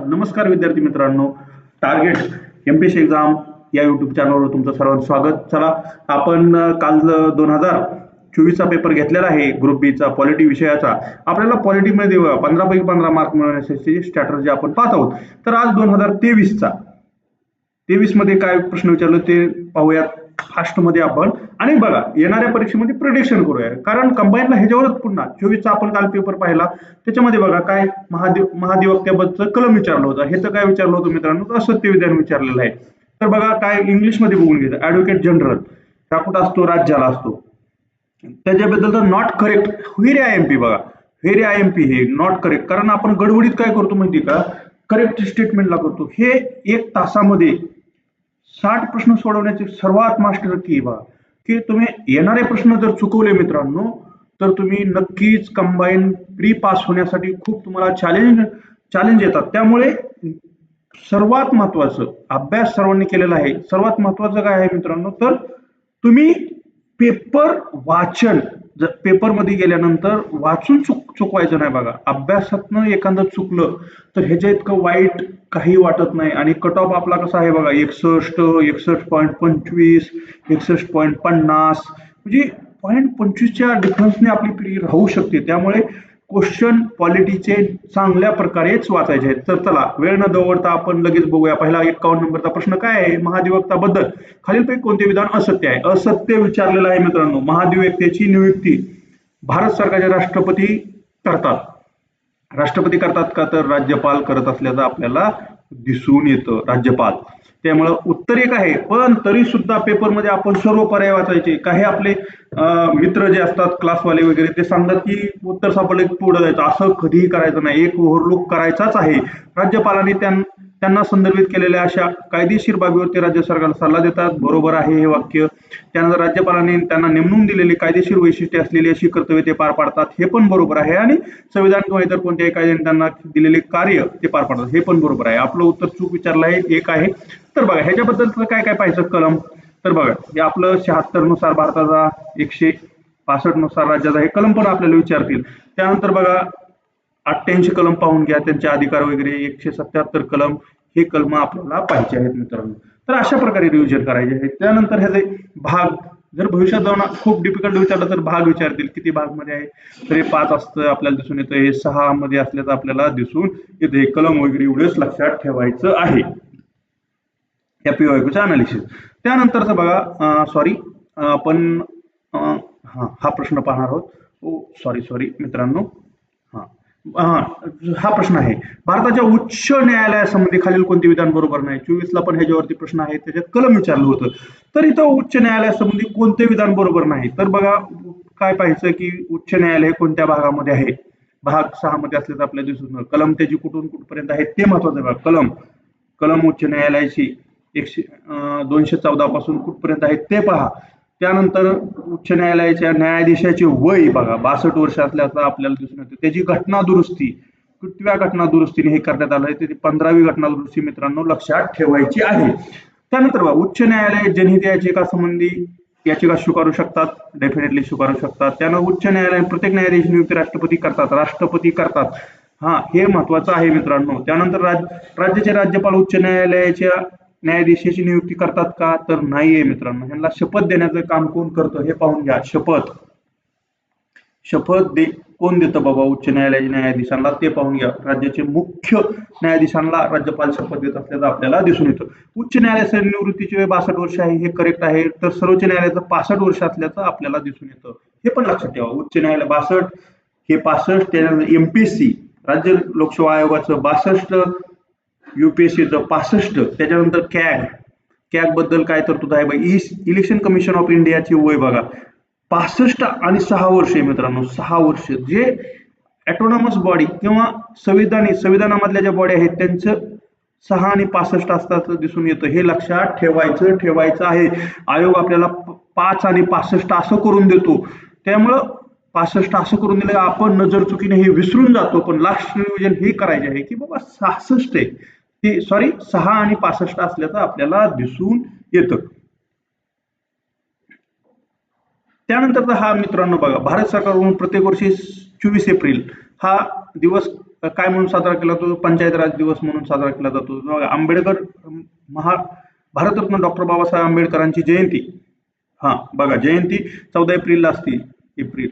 नमस्कार विद्यार्थी मित्रांनो. Target M P C exam या युट्यूब चॅनलवर तुमचं सर्वांचं स्वागत. चला आपण काल दोन हजार चोवीसचा पेपर घेतलेला आहे. ग्रुप बीचा पॉलिटी विषयाचा. आपल्याला पॉलिटीमध्ये पंधरा पैकी पंधरा मार्क मिळवण्यासाठी स्ट्रॅटर्जी आपण पाहत आहोत. तर आज दोन हजार तेवीसचा तेवीसमध्ये काय प्रश्न विचारले ते पाहूयात. फास्टमध्ये आपण. आणि बघा येणाऱ्या परीक्षेमध्ये प्रिडिक्शन करूया. कारण कंबाईनला ह्याच्यावरच पुन्हा चोवीसचा आपण काल पेपर पाहिला त्याच्यामध्ये बघा काय महादेव महाधिवक्त्याबद्दल कलम विचारलं होतं. हे तर काय विचारलं होतं मित्रांनो? असत्य विधान विचारलेलं आहे. तर बघा काय इंग्लिशमध्ये बघून घ्यायचं ऍडव्होकेट जनरल हा कुठं असतो? राज्याला असतो. त्याच्याबद्दल तर not correct very I M P बघा. व्हेरी आय एम पी हे नॉट करेक्ट कारण आपण गडबडीत काय करतो माहिती का? करेक्ट स्टेटमेंटला करतो. हे एक तासामध्ये साठ प्रश्न सोडवण्याची सर्वात मास्टर की बघा. की तुम्ही येणारे प्रश्न जर चुकवले मित्रांनो तर तुम्ही नक्कीच कंबाईन प्री पास होण्यासाठी खूप तुम्हाला चॅलेंज चॅलेंज येतात. त्यामुळे सर्वात महत्वाचं अभ्यास सर्वांनी केलेला आहे सर्वात महत्वाचं काय आहे मित्रांनो तर तुम्ही पेपर वाचन. जर पेपरमध्ये गेल्यानंतर वाचून चुक चुकवायचं नाही बघा. अभ्यासातनं एखादं चुकलं तर ह्याच्या इतकं वाईट काही वाटत नाही. आणि कट ऑफ आपला कसा आहे बघा एकसष्ट एकसष्ट पॉईंट पंचवीस एकसष्ट पॉईंट पन्नास म्हणजे पॉईंट पंचवीसच्या डिफरन्सने आपली पिढी राहू शकते. त्यामुळे क्वेश्चन क्वालिटीचे चांगल्या प्रकारेच वाचायचे आहेत. तर चला वेळ न दवडता आपण लगेच बघूया. पहिला एकावन्न नंबरचा प्रश्न काय आहे? महाधिवक्ताबद्दल. खालीलपैकी कोणते विधान असत्य आहे? असत्य विचारलेलं आहे मित्रांनो. महाधिवक्त्याची नियुक्ती भारत सरकारचे राष्ट्रपती करतात. राष्ट्रपती करतात का? तर राज्यपाल करत असल्याचा आपल्याला दिसून येतं राज्यपाल. त्यामुळं उत्तर एक आहे पण तरी सुद्धा पेपरमध्ये आपण सर्व पर्याय वाचायचे. काही आपले मित्र जे असतात क्लासवाले वगैरे ते सांगतात की उत्तर सापडले पुढे जायचं. असं कधीही करायचं नाही. एक ओव्हरलुक करायचाच आहे. राज्यपालांनी त्यां- त्यांना संदर्भित केलेल्या अशा कायदेशीर बाबीवरती राज्य सरकारला सल्ला देतात. बरोबर आहे हे वाक्य. त्यानंतर राज्यपालांनी त्यांना नेमणून दिलेली कायदेशीर वैशिष्ट्ये असलेली अशी कर्तव्य ते पार पाडतात हे पण बरोबर आहे. आणि संविधान किंवा इतर कोणत्याही कायद्याने त्यांना दिलेले कार्य ते पार पाडतात हे पण बरोबर आहे. आपलं उत्तर चूक विचारलं आहे एक आहे. तर बघा ह्याच्याबद्दल काय काय पाहिजे कलम. तर बघा हे आपलं शहात्तरनुसार भारताचा एकशे पासष्टनुसार राज्याचा हे कलम पण आपल्याला विचारतील. त्यानंतर बघा अठ्ठ्याऐंशी कलम पाहून घ्या त्यांचे अधिकार वगैरे एकशे सत्याहत्तर कलम. हे कलम आपल्याला पाहिजे आहेत मित्रांनो. तर अशा प्रकारे रिव्हिजन करायचे आहे त्यानंतर ह्याचे भाग जर भविष्यात जाऊन खूप डिफिकल्ट विचारलं तर भाग विचारतील किती भागमध्ये आहे. तर हे पाच असतं आपल्याला दिसून येतं. हे सहा मध्ये असल्याचं आपल्याला दिसून येतं. हे कलम वगैरे एवढेच लक्षात ठेवायचं आहे. या पीओचं अनालिसिस त्यानंतरचं बघा सॉरी आपण अं, हा हा प्रश्न पाहणार आहोत. ओ सॉरी सॉरी मित्रांनो. हा प्रश्न आहे. भारताच्या उच्च न्यायालयासंबंधी खालील कोणते विधान बरोबर नाही? चोवीसला पण ह्याच्यावरती प्रश्न आहे. त्याच्यात कलम विचारलं होतं. तर इथं उच्च न्यायालयासंबंधी कोणते विधान बरोबर नाही? तर बघा काय पाहायचं की उच्च न्यायालय कोणत्या भागामध्ये आहे? भाग सहा मध्ये असल्याचं आपल्याला दिसून कलम त्याची कुठून कुठपर्यंत आहे ते महत्वाचं भाग बघा. कलम. कलम उच्च न्यायालयाची एकशे अं, दोनशे चौदा पासून कुठपर्यंत आहे ते पहा. त्यानंतर उच्च न्यायालयाच्या न्यायाधीशाचे वय बघा बासष्ट वर्ष असल्याचं आपल्याला दिसून येतं. त्याची घटना दुरुस्ती कितव्या घटना दुरुस्तीने हे करण्यात आलं आहे त्याची पंधरावी घटना दुरुस्ती मित्रांनो लक्षात ठेवायची आहे. त्यानंतर बघा उच्च न्यायालय जनहित याचिका संबंधी याचिका स्वीकारू शकतात डेफिनेटली स्वीकारू शकतात. त्यानं उच्च न्यायालय प्रत्येक न्यायाधीश नियुक्ती राष्ट्रपती करतात राष्ट्रपती करतात. हा हे महत्वाचं आहे मित्रांनो. त्यानंतर राज्याचे राज्यपाल उच्च न्यायालयाच्या न्यायाधीशाची नियुक्ती करतात का? तर नाहीये मित्रांनो. ह्यांना शपथ देण्याचं काम कोण करतं हे पाहून घ्या. शपथ. शपथ दे कोण देतं बाबा उच्च न्यायालयाच्या न्यायाधीशांना? ते पाहून घ्या. राज्याचे मुख्य न्यायाधीशांना राज्यपाल शपथ देत असल्याचं आपल्याला दिसून येतं. उच्च न्यायालयाच्या निवृत्तीची वेळ बासष्ट वर्ष आहे हे करेक्ट आहे. तर सर्वोच्च न्यायालयाचं पासष्ट वर्ष असल्याचं आपल्याला दिसून येतं. हे पण लक्षात ठेवा. उच्च न्यायालय बासष्ट हे पासष्ट त्यानंतर एमपीएससी राज्य लोकसेवा आयोगाचं बासष्ट युपीएससीचं पासष्ट त्याच्यानंतर कॅग कॅगबद्दल काय तरतूद आहे? बघा इलेक्शन कमिशन ऑफ इंडियाची वय बघा. पासष्ट आणि सहा वर्ष मित्रांनो सहा वर्ष. जे ॲटोनॉमस बॉडी किंवा संविधानिक संविधानामधल्या ज्या बॉडी आहेत त्यांचं सहा आणि पासष्ट असताचं दिसून येतं. हे लक्षात ठेवायचं ठेवायचं आहे. आयोग आपल्याला पाच आणि पासष्ट असं करून देतो. त्यामुळं पासष्ट असं करून दिलं आपण नजर चुकीने हे विसरून जातो. पण लास्ट रिव्हिजन हे करायचे आहे की बाबा सहासष्ट आहे. ती सॉरी सहा आणि पासष्ट असल्याचं आपल्याला दिसून येतं. त्यानंतरचा हा मित्रांनो बघा भारत सरकारकडून प्रत्येक वर्षी चोवीस एप्रिल हा दिवस काय म्हणून साजरा केला जातो? पंचायत राज दिवस म्हणून साजरा केला जातो. बघा, आंबेडकर महा भारतरत्न डॉक्टर बाबासाहेब आंबेडकरांची जयंती. हा बघा जयंती चौदा एप्रिलला असते एप्रिल.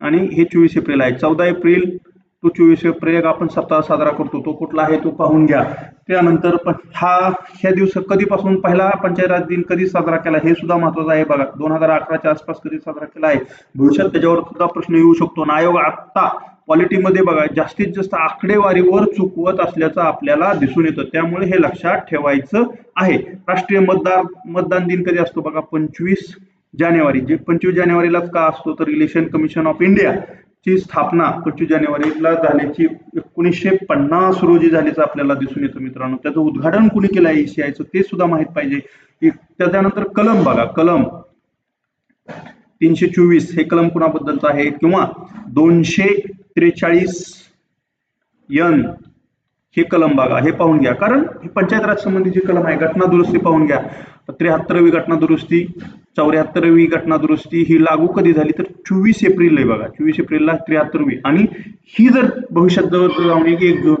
आणि हे चोवीस एप्रिल आहे. चौदा एप्रिल तो चोवीस प्रयोग आपण सप्ताह साजरा करतो. तो कुठला आहे तो पाहून घ्या. त्यानंतर पण हा ह्या दिवस कधीपासून पहिला पंचायत राज दिन कधी साजरा केला हे सुद्धा महत्वाचं आहे बघा. दोन हजार अकराच्या आसपास कधी साजरा केला आहे? भविष्यात त्याच्यावर सुद्धा प्रश्न येऊ शकतो. आणि आयोग आता क्वालिटीमध्ये बघा जास्तीत जास्त आकडेवारीवर चुकवत असल्याचं आपल्याला दिसून येतं. त्यामुळे हे लक्षात ठेवायचं आहे. राष्ट्रीय मतदार मतदान दिन कधी असतो बघा? पंचवीस जानेवारी. जे पंचवीस जानेवारीलाच का असतो? तर इलेक्शन कमिशन ऑफ इंडिया. ची स्थापना पंचवीस जानेवारीला झाल्याची एकोणीसशे पन्नास रोजी झाल्याचं आपल्याला दिसून येतं मित्रांनो. त्याचं उद्घाटन कुणी केलं आहे? एशियाचं ते सुद्धा माहीत पाहिजे. त्याच्यानंतर कलम बघा. कलम तीनशे चोवीस. हे कलम कुणाबद्दलचं आहे? किंवा दोनशे त्रेचाळीस यन हे कलम बघा हे पाहून घ्या. कारण हे पंचायत राज संबंधीची कलम आहे घटना दुरुस्ती पाहून घ्या. त्र्याहत्तरवी घटना दुरुस्ती चौऱ्याहत्तरवी घटना दुरुस्ती ही लागू कधी झाली तर चोवीस एप्रिल आहे बघा. चोवीस एप्रिलला त्र्याहत्तरवी. आणि ही जर भविष्यात जवळ जाऊन एक एक जून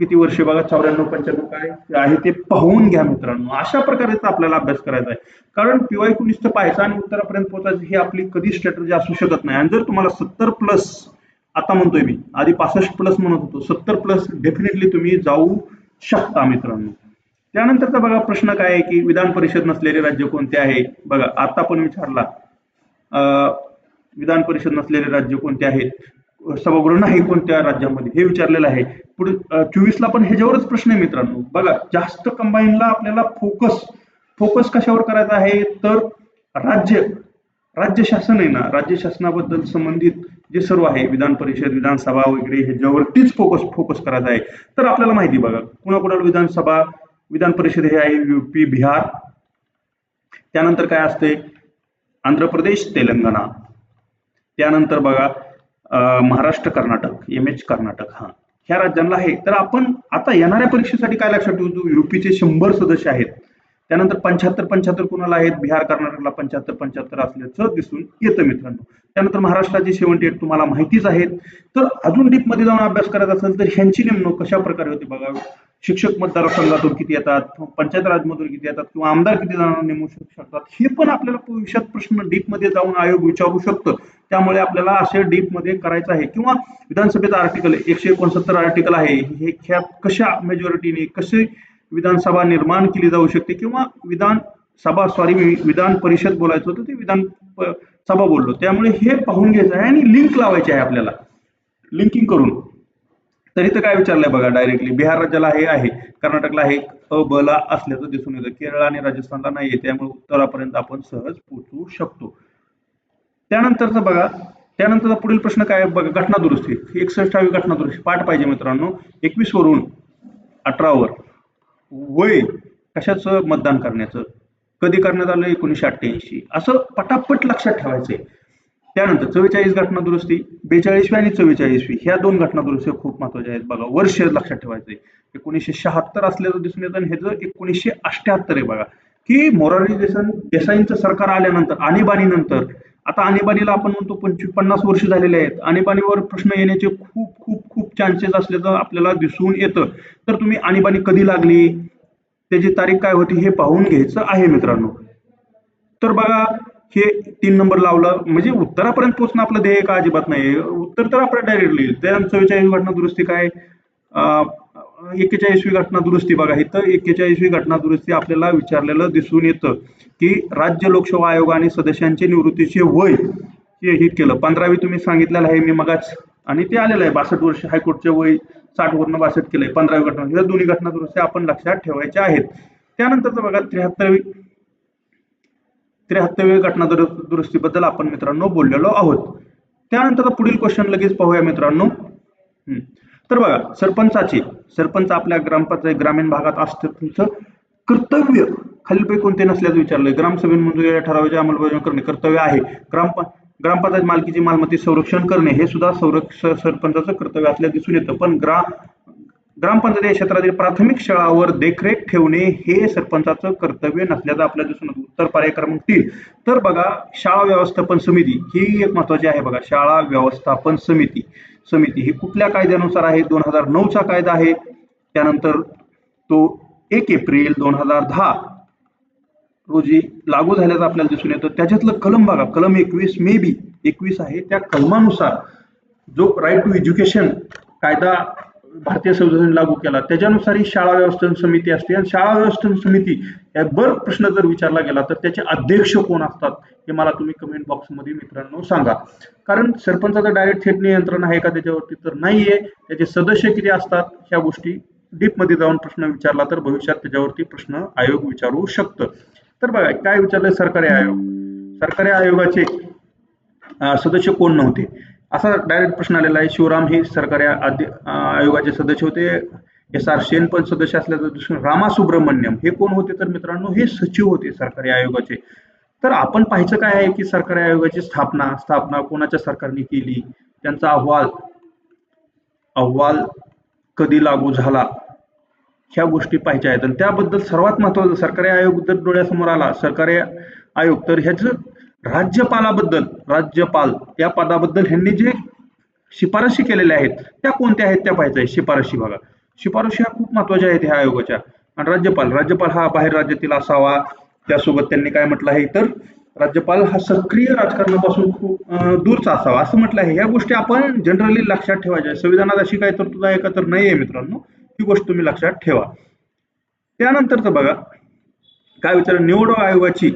किती वर्षे बघा चौऱ्याण्णव पंच्याण्णव काय आहे ते पाहून घ्या मित्रांनो. अशा प्रकारेचा आपल्याला अभ्यास करायचा आहे. कारण पिवाय कुणीच पाहायचं आणि उत्तरापर्यंत पोहोचायचं ही आपली कधी स्ट्रॅटर्जी असू शकत नाही. आणि जर तुम्हाला सत्तर प्लस आता म्हणतोय मी. आधी पासष्ट प्लस म्हणत होतो. सत्तर प्लस डेफिनेटली तुम्ही जाऊ शकता मित्रांनो. त्यानंतरचा बघा प्रश्न काय आहे की विधान परिषद नसलेले राज्य कोणते आहे? बघा आता पण विचारला. विधान परिषद नसलेले राज्य कोणते आहेत? सभागृह नाही कोणत्या राज्यामध्ये? हे विचारलेलं आहे. पुढे चोवीसला पण ह्याच्यावरच प्रश्न आहे मित्रांनो. बघा जास्त कंबाईनला आपल्याला फोकस फोकस कशावर करायचा आहे? तर राज्य. राज्य शासन आहे ना राज्य शासनाबद्दल संबंधित जे सर्व आहे विधान परिषद विधानसभा वगैरे ह्याच्यावरतीच फोकस फोकस करायचा आहे. तर आपल्याला माहिती बघा कुणाकुणाला विधानसभा विधान परिषद हे आहे युपी बिहार. त्यानंतर काय असते आंध्र प्रदेश तेलंगणा. त्यानंतर बघा महाराष्ट्र कर्नाटक एम एच कर्नाटक हा. ह्या राज्यांना आहे. तर आपण आता येणाऱ्या परीक्षेसाठी काय लक्षात ठेवतो युपीचे शंभर सदस्य आहेत त्यानंतर पंच्याहत्तर पंच्याहत्तर कुणाला आहेत? बिहार कर्नाटकला पंच्याहत्तर पंच्याहत्तर असल्याचं दिसून येतं मित्रांनो. त्यानंतर महाराष्ट्राची सेव्हन्टी एट तुम्हाला माहितीच आहेत. तर अजून डीपमध्ये जाऊन अभ्यास करायचा असेल तर ह्यांची नेमणूक कशा प्रकारे होते बघा. शिक्षक मतदारसंघातून किती येतात? पंचायत राजमधून किती येतात? किंवा आमदार किती जणांना नेमू शकतात? हे पण आपल्याला भविष्यात प्रश्न डीपमध्ये जाऊन आयोग विचारू शकतो. त्यामुळे आपल्याला असे डीपमध्ये करायचं आहे. किंवा विधानसभेचा आर्टिकल एकशे एकोणसत्तर आर्टिकल आहे. हे ह्या कशा मेजॉरिटीने कसे विधानसभा निर्माण केली जाऊ शकते किंवा विधान सभा सॉरी मी विधान परिषद बोलायचं होतं ते विधान सभा बोललो. त्यामुळे हे पाहून घ्यायचं आहे आणि लिंक लावायची आहे आपल्याला. लिंकिंग करून. तर इथं काय विचारलंय बघा डायरेक्टली बिहार राज्याला हे आहे कर्नाटकला हे अ ब ला असल्याचं दिसून येतं. केरळ आणि राजस्थानला नाही त्यामुळे उत्तरापर्यंत आपण सहज पोहोचू शकतो. त्यानंतरचं बघा त्यानंतरचा पुढील प्रश्न काय बघा घटना दुरुस्ती एकसष्टावी घटना दुरुस्ती पाठ पाहिजे मित्रांनो. एकवीस वरून अठरावर. वय कशाचं मतदान करण्याचं? कधी करण्यात आलं एकोणीसशे अठ्ठ्याऐंशी? असं पटापट लक्षात ठेवायचंय. त्यानंतर चव्वेचाळीस घटना दुरुस्ती बेचाळीसवी आणि चव्वेचाळीसवी ह्या दोन घटना दुरुस्ती खूप महत्त्वाच्या आहेत बघा. वर्ष लक्षात ठेवायचंय. एकोणीसशे शहात्तर असल्याचं दिसून येतं आणि ह्याचं एकोणीसशे अठ्ठ्याहत्तर आहे बघा. की मोरारी देसाई देसाईंचं सरकार आल्यानंतर आणीबाणीनंतर आता आणीबाणीला आपण म्हणतो पंचवीस पन्नास वर्ष झालेले आहेत. आणीबाणीवर प्रश्न येण्याचे खूप खूप खूप चान्सेस असल्याचं आपल्याला दिसून येतं. तर तुम्ही आणीबाणी कधी लागली? त्याची तारीख काय होती हे पाहून घ्यायचं आहे मित्रांनो. तर बघा हे तीन नंबर लावलं. म्हणजे उत्तरापर्यंत पोहोचणं आपलं ध्येय का अजिबात नाही उत्तर तर आपण डायरेक्ट लिहिलं त्या चव्वेचाळीस घटना दुरुस्ती काय? एक्केचाळीसवी घटना दुरुस्ती बघा इथं एक्केचाळीसवी घटना दुरुस्ती आपल्याला विचारलेलं दिसून येतं की राज्य लोकसेवा आयोग आणि सदस्यांचे निवृत्तीचे वय हे केलं. पंधरावी तुम्ही सांगितलेलं आहे मी मगाच आणि ते आलेलं आहे बासष्ट वर्ष हायकोर्टचे वय साठ वर्ण बासष्ट केलंय पंधरावी घटना. ह्या दोन्ही घटना दुरुस्ती आपण लक्षात ठेवायच्या आहेत. त्यानंतरचं बघा त्र्याहत्तरवी त्र्याहत्तरवी घटना दुरु- दुरुस्तीबद्दल आपण मित्रांनो बोललेलो आहोत. त्यानंतर पुढील क्वेश्चन लगेच पाहूया मित्रांनो. हम्म. तर बघा सरपंचाचे सरपंच आपल्या ग्रामपंचायत ग्रामीण भागात असतं तुमचं कर्तव्य. खालीलपैकी कोणते नसल्याचं विचारलंय. ग्रामसभेमध्ये या ठरावाची अंमलबजावणी करणे कर्तव्य आहे. ग्रामप ग्रामपंचायत मालकीची मालमत्ते संरक्षण करणे हे सुद्धा संरक्ष सरपंचाचं कर्तव्य असल्याचं दिसून येतं. पण ग्रा ग्रामपंचायत या क्षेत्रातील प्राथमिक शाळावर देखरेख ठेवणे हे सरपंचाचं कर्तव्य नसल्याचं आपल्याला दिसून येतं. उत्तर पर्याय क्रमांक तीन. तर बघा शाळा व्यवस्थापन समिती ही एक महत्वाची आहे बघा. शाळा व्यवस्थापन समिती. समिती ही कुठल्या कायद्यानुसार आहे? दोन हजार नऊचा कायदा आहे. त्यानंतर तो एक एप्रिल दोन हजार दहा रोजी लागू झाल्याचं आपल्याला दिसून येतं. त्याच्यातलं कलम बघा. कलम एकवीस मे बी एकवीस आहे. त्या कलमानुसार जो राईट टू एज्युकेशन कायदा भारतीय संविधान लागू केला. त्याच्यानुसार ही शाळा व्यवस्थापन समिती असते. आणि शाळा व्यवस्थापन समिती यावर प्रश्न जर विचारला गेला तर त्याचे अध्यक्ष कोण असतात हे मला तुम्ही कमेंट बॉक्समध्ये मित्रांनो सांगा. कारण सरपंचाचं डायरेक्ट थेट नियंत्रण आहे का त्याच्यावरती तर नाहीये. त्याचे सदस्य किती असतात ह्या गोष्टी डीपमध्ये जाऊन प्रश्न विचारला तर भविष्यात त्याच्यावरती प्रश्न आयोग विचारू शकतं. तर बघा काय विचारलंय सरकारी आयोग? सरकारी आयोगाचे सदस्य कोण नव्हते. असा डायरेक्ट प्रश्न आलेला आहे. शिवराम हे सरकारी आयोगाचे सदस्य होते. एस आर सेन पण सदस्य असल्याचं दिसून रामा सुब्रमण्यम हे कोण होते तर मित्रांनो हे सचिव होते सरकारी आयोगाचे. तर आपण पाहायचं काय आहे की सरकारी आयोगाची स्थापना स्थापना कोणाच्या सरकारने केली? त्यांचा अहवाल. अहवाल कधी लागू झाला? ह्या गोष्टी पाहिजे आहेत. आणि त्याबद्दल सर्वात महत्वाचं सरकारी आयोग जर डोळ्यासमोर आला. सरकारी आयोग तर ह्याचं राज्यपालाबद्दल राज्यपाल या पदाबद्दल ह्यांनी जे शिफारशी केलेल्या आहेत त्या कोणत्या आहेत त्या पाहायचं आहे शिफारशी बघा. शिफारशी ह्या खूप महत्त्वाच्या आहेत ह्या आयोगाच्या. आणि राज्यपाल राज्यपाल हा बाहेर राज्यातील असावा. त्यासोबत त्यांनी काय म्हटलं आहे तर राज्यपाल हा सक्रिय राजकारणापासून खूप दूरचा असावा असं म्हटलं आहे. या गोष्टी आपण जनरली लक्षात ठेवायच्या संविधानात अशी काय तरतूद आहे का तर नाही आहे मित्रांनो. ही गोष्ट तुम्ही लक्षात ठेवा. त्यानंतर तर बघा. काय विचार? निवडणूक आयोगाची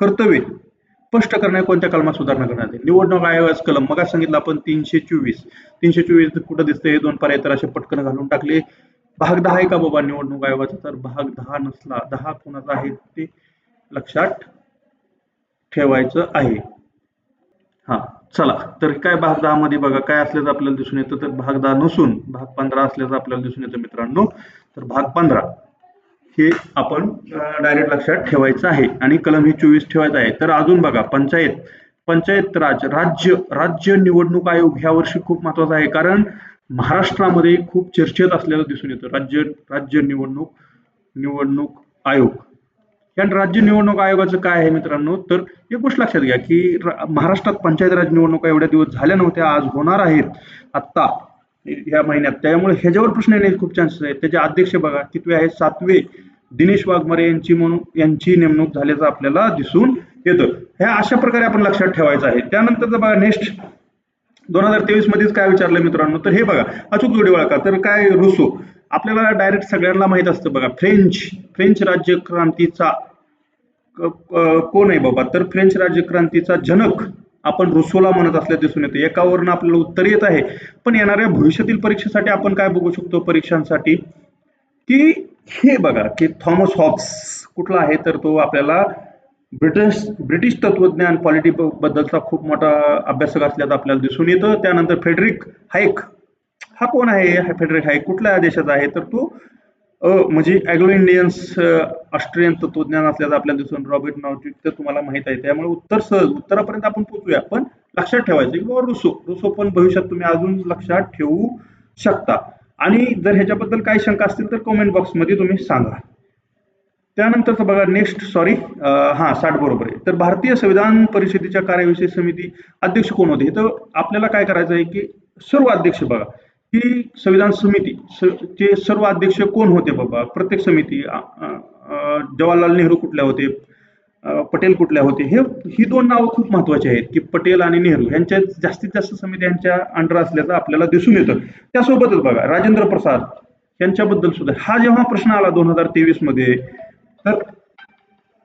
कर्तव्ये. स्पष्ट करण्या कोणत्या कलमात सुधारणा करण्यात येईल निवडणूक आयोगाचं कलम. मग सांगितलं आपण तीनशे चोवीस. तीनशे चोवीस कुठं दिसतंय? हे दोन पर्याय तर असे पटकन घालून टाकले. भाग दहा आहे का बाबा निवडणूक आयोगाचा? तर भाग दहा नसला. दहा कोणाचा आहे ते लक्षात ठेवायचं आहे. हा चला. तर काय भाग दहा मध्ये बघा काय असल्याचं आपल्याला दिसून येतं? तर भाग दहा नसून भाग पंधरा असल्याचं आपल्याला दिसून येतं मित्रांनो. तर भाग पंधरा. हे आपण डायरेक्ट लक्षात ठेवायचं आहे. आणि कलम हे चोवीस ठेवायचं आहे. तर अजून बघा पंचायत. पंचायत राज राज्य राज्य निवडणूक आयोग ह्या वर्षी खूप महत्त्वाचा आहे. कारण महाराष्ट्रामध्ये खूप चर्चेत असलेलं दिसून येतं. राज्य राज्य निवडणूक निवडणूक आयोग. या राज्य निवडणूक आयोगाचं काय आहे मित्रांनो? तर एक गोष्ट लक्षात घ्या की महाराष्ट्रात पंचायत राज निवडणुका एवढ्या दिवस झाल्या नव्हत्या आज होणार आहेत. आत्ता या महिन्यात. त्यामुळे ह्याच्यावर प्रश्न येण्याचे खूप चान्सेस आहेत. त्याचे अध्यक्ष बघा कितवे आहेत? सातवे. दिनेश वाघमारे यांची म्हणून यांची नेमणूक झाल्याचं आपल्याला दिसून येतं. ह्या अशा प्रकारे आपण लक्षात ठेवायचं आहे. त्यानंतर बघा नेक्स्ट दोन हजार तेवीस मध्येच काय विचारलं मित्रांनो? तर हे बघा अचूक जोडी ओळखा. तर काय रुसो? आपल्याला डायरेक्ट सगळ्यांना माहीत असतं बघा फ्रेंच फ्रेंच राज्य क्रांतीचा कोण आहे बाबा? तर फ्रेंच राज्य क्रांतीचा जनक आपण रुसोला म्हणत असल्या दिसून येतं. एकावरनं आपल्याला उत्तर येत आहे. पण येणाऱ्या भविष्यातील परीक्षेसाठी आपण काय बघू शकतो? परीक्षांसाठी की हे बघा की थॉमस हॉब्स कुठला आहे तर तो आपल्याला ब्रिटिश ब्रिटिश तत्वज्ञान पॉलिटी बद्दलचा खूप मोठा अभ्यासक असल्याचं आपल्याला दिसून येतं. त्यानंतर फेडरिक हायक हा कोण आहे? हा फेडरिक हायक कुठल्या देशाचा आहे? तर तो म्हणजे अँग्लो इंडियन्स ऑस्ट्रियन तत्वज्ञान असल्याचं आपल्याला दिसून रॉबर्ट नॉर्टिक तर तुम्हाला माहीत आहे. त्यामुळे उत्तर सहज उत्तरापर्यंत आपण पोहोचूया पण लक्षात ठेवायचं किंवा रुसो रुसो पण भविष्यात तुम्ही अजून लक्षात ठेवू शकता. आणि जर ह्याच्याबद्दल काही शंका असतील तर कमेंट बॉक्समध्ये तुम्ही सांगा. त्यानंतरचं बघा नेक्स्ट सॉरी हां साठ बरोबर आहे. तर भारतीय संविधान परिषदेच्या कार्यविषयी समिती अध्यक्ष कोण होते? तर आपल्याला काय करायचं आहे की सर्व अध्यक्ष बघा की संविधान समिती चे सर्व अध्यक्ष कोण होते बाबा? प्रत्येक समिती जवाहरलाल नेहरू कुठल्या होते? पटेल कुठल्या होते हे ही दोन नावं खूप महत्वाची आहेत की पटेल आणि नेहरू यांच्या जास्तीत जास्त समिती यांच्या अंडर असल्याचं आपल्याला दिसून येतं. त्यासोबतच बघा राजेंद्र प्रसाद यांच्याबद्दल सुद्धा हा जेव्हा प्रश्न आला दोन हजार तेवीसमध्ये तर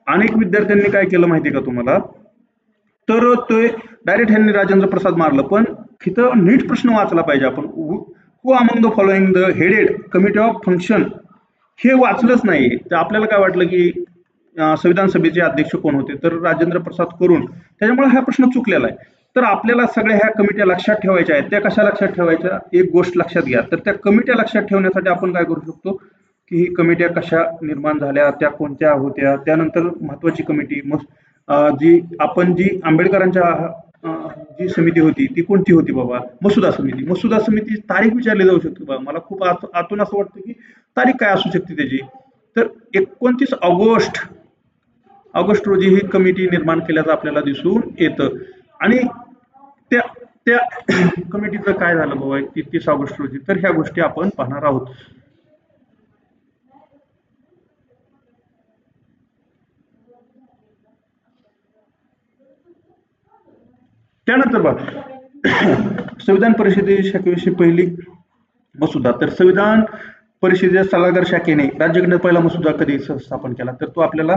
अनेक विद्यार्थ्यांनी काय केलं माहिती का तुम्हाला? तर ते डायरेक्ट ह्यांनी राजेंद्र प्रसाद मारलं पण तिथं नीट प्रश्न वाचला पाहिजे आपण. Who among the following the headed committee of function हे वाचलंच नाही. तर आपल्याला काय वाटलं की संविधान सभेचे अध्यक्ष कोण होते? तर राजेंद्र प्रसाद करून त्याच्यामुळे हा प्रश्न चुकलेला आहे. तर आपल्याला सगळ्या ह्या कमिट्या लक्षात ठेवायच्या आहेत. त्या कशा लक्षात ठेवायच्या? एक गोष्ट लक्षात घ्या. तर त्या कमिट्या लक्षात ठेवण्यासाठी आपण काय करू शकतो? की ही कमिट्या कशा निर्माण झाल्या? त्या कोणत्या होत्या? त्यानंतर महत्वाची कमिटी मग जी आपण जी आंबेडकरांच्या जी समिती होती ती कोणती होती बाबा? मसुदा समिती. मसुदा समिती तारीख विचारली जाऊ शकते बाबा मला खूप आतून असं वाटतं की तारीख काय असू शकते त्याची? तर एकोणतीस ऑगस्ट ऑगस्ट रोजी ही कमिटी निर्माण केल्याचं आपल्याला दिसून येतं. आणि त्या त्या कमिटीचं काय झालं बाबा तीस ऑगस्ट रोजी? तर ह्या गोष्टी आपण पाहणार आहोत. त्यानंतर बघा संविधान परिषदे शाखेविषयी पहिली मसुदा. तर संविधान परिषदेच्या सल्लागार शाखेने राज्यघटनेत पहिला मसुदा कधी स्थापन केला? तर तो आपल्याला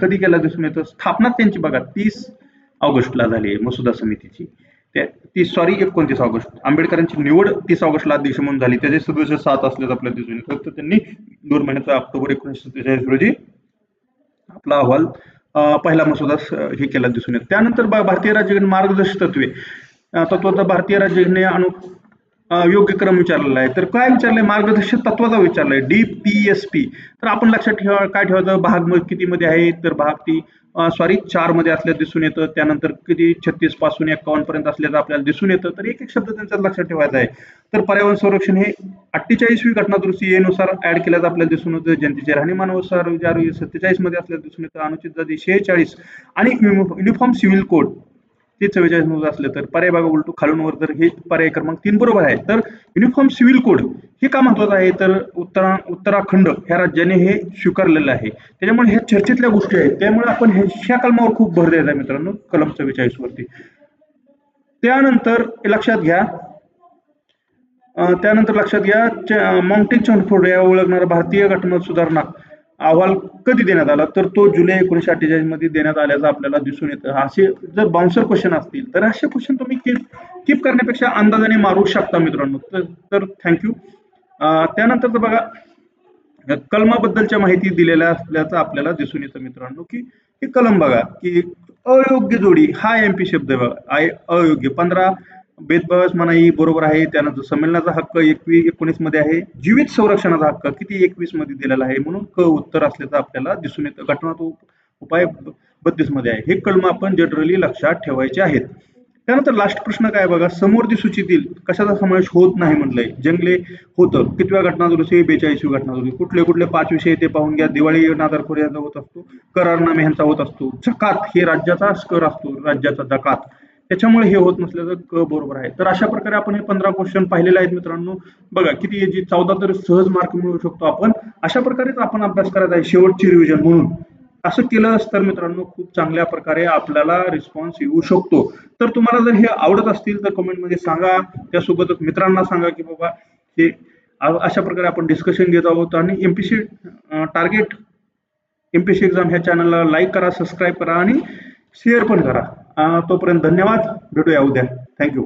कधी केला दिसून येतो स्थापना त्यांची बघा तीस ऑगस्टला झाली आहे मसुदा समितीची. तीस सॉरी एकोणतीस ऑगस्ट. आंबेडकरांची निवड तीस ऑगस्टला अध्यक्ष म्हणून झाली. त्याचे सदस्य सात असल्याचं आपल्याला दिसून येतं तर त्यांनी दोन महिन्याचा ऑक्टोबर एकोणीसशे सत्तेचाळीस रोजी आपला अहवाल पहिला मसुदा हे केला दिसून येतो. त्यानंतर भारतीय राज्यघटना मार्गदर्शक तत्वे. तत्व भारतीय राज्यघटने अनु योग्य क्रम विचारलेला आहे. तर काय विचारलंय? मार्गदर्शक तत्वाचा विचारलाय. डी पी एस पी तर आपण लक्षात ठेवा काय ठेवायचं? भाग किती मध्ये आहे? तर भाग ती सॉरी चारमध्ये असल्या दिसून येतं. त्यानंतर किती? छत्तीसपासून एकावन्न पर्यंत असल्याचं आपल्याला दिसून येतं. तर एक एक शब्द त्यांचा लक्षात ठेवायचा आहे. तर पर्यावरण संरक्षण हे अठ्ठेचाळीसवी घटनादुरुस्ती नुसार ऍड केल्याचं आपल्याला दिसून येतं. जनतेचे राहणीमान सत्तेचाळीसमध्ये असल्याचं दिसून येतं. अनुचित जाती शेहेचाळीस. आणि युनिफॉर्म सिव्हिल कोड. ते चव्वेचाळीसमध्ये असले तर पर्याय बघा उलटू खालून वर तर हे पर्याय क्रमांक तीन बरोबर आहे तर युनिफॉर्म सिव्हिल कोड हे का महत्वाचं आहे? तर उत्तरा उत्तराखंड ह्या राज्याने हे स्वीकारलेलं आहे. त्याच्यामुळे ह्या चर्चेतल्या गोष्टी आहेत. त्यामुळे आपण ह्या कलमावर खूप भर द्यायचा मित्रांनो कलम चव्वेचाळीस वरती. त्यानंतर लक्षात घ्या त्यानंतर लक्षात घ्या माउंटेन चॉनफोर्ड या ओळखणारा भारतीय घटना सुधारणा. अहवाल कधी देण्यात आला? तर तो जुलै एकोणीशे अठ्ठेचाळीसमध्ये देण्यात आल्याचं आपल्याला दिसून येतं. असे जर बाउन्सर क्वेश्चन असतील तर असे क्वेश्चन तुम्ही कीप कीप करण्यापेक्षा अंदाजाने मारू शकता मित्रांनो. तर थँक्यू त्यानंतर बघा कलमाबद्दलच्या माहिती दिलेल्या असल्याचं आपल्याला दिसून येतं मित्रांनो की हे कलम बघा की अयोग्य जोडी हा एम पी शब्द बघा. अयोग्य. पंधरा भेदभाव मनाई बरोबर आहे. त्यानंतर संमेलनाचा हक्क एकवीस एकोणीसमध्ये आहे. जीवित संरक्षणाचा हक्क किती एकवीसमध्ये दिलेला आहे? म्हणून क उत्तर असल्याचं आपल्याला दिसून येतं. घटना उपाय बत्तीसमध्ये आहे. हे कलम आपण जनरली लक्षात ठेवायचे आहेत. त्यानंतर लास्ट प्रश्न काय बघा? समोरची सूचीतील कशाचा समावेश होत नाही म्हटलंय. जंगले होतं. कितव्या घटना दुरुस्ती बेचाळीसवी घटना दुरुस्ती कुठले कुठले पाच विषय ते पाहून घ्या. दिवाळी नादारखोर यांचा होत असतो. करारनामे ह्यांचा होत असतो. जकात हे राज्याचा कर असतो. राज्याचा जकात. त्याच्यामुळे हे होत नसल्याचं क बरोबर आहे. तर अशा प्रकारे आपण हे पंधरा क्वेश्चन पाहिलेले आहेत मित्रांनो. बघा किती जी चौदा तर सहज मार्क मिळवू शकतो आपण. अशा प्रकारेच आपण अभ्यास करायचा आहे शेवटची रिव्हिजन म्हणून. असं केलं तर मित्रांनो खूप चांगल्या प्रकारे आपल्याला रिस्पॉन्स येऊ शकतो. तर तुम्हाला जर हे आवडत असतील तर कमेंटमध्ये सांगा. त्यासोबतच मित्रांना सांगा की बाबा हे अशा प्रकारे आपण डिस्कशन घेत आहोत. आणि एमपीसी टार्गेट एमपीसी एक्झाम ह्या चॅनलला लाईक करा सबस्क्राईब करा आणि शेअर पण करा. तोपर्यंत धन्यवाद. भेटूया उद्या. थँक्यू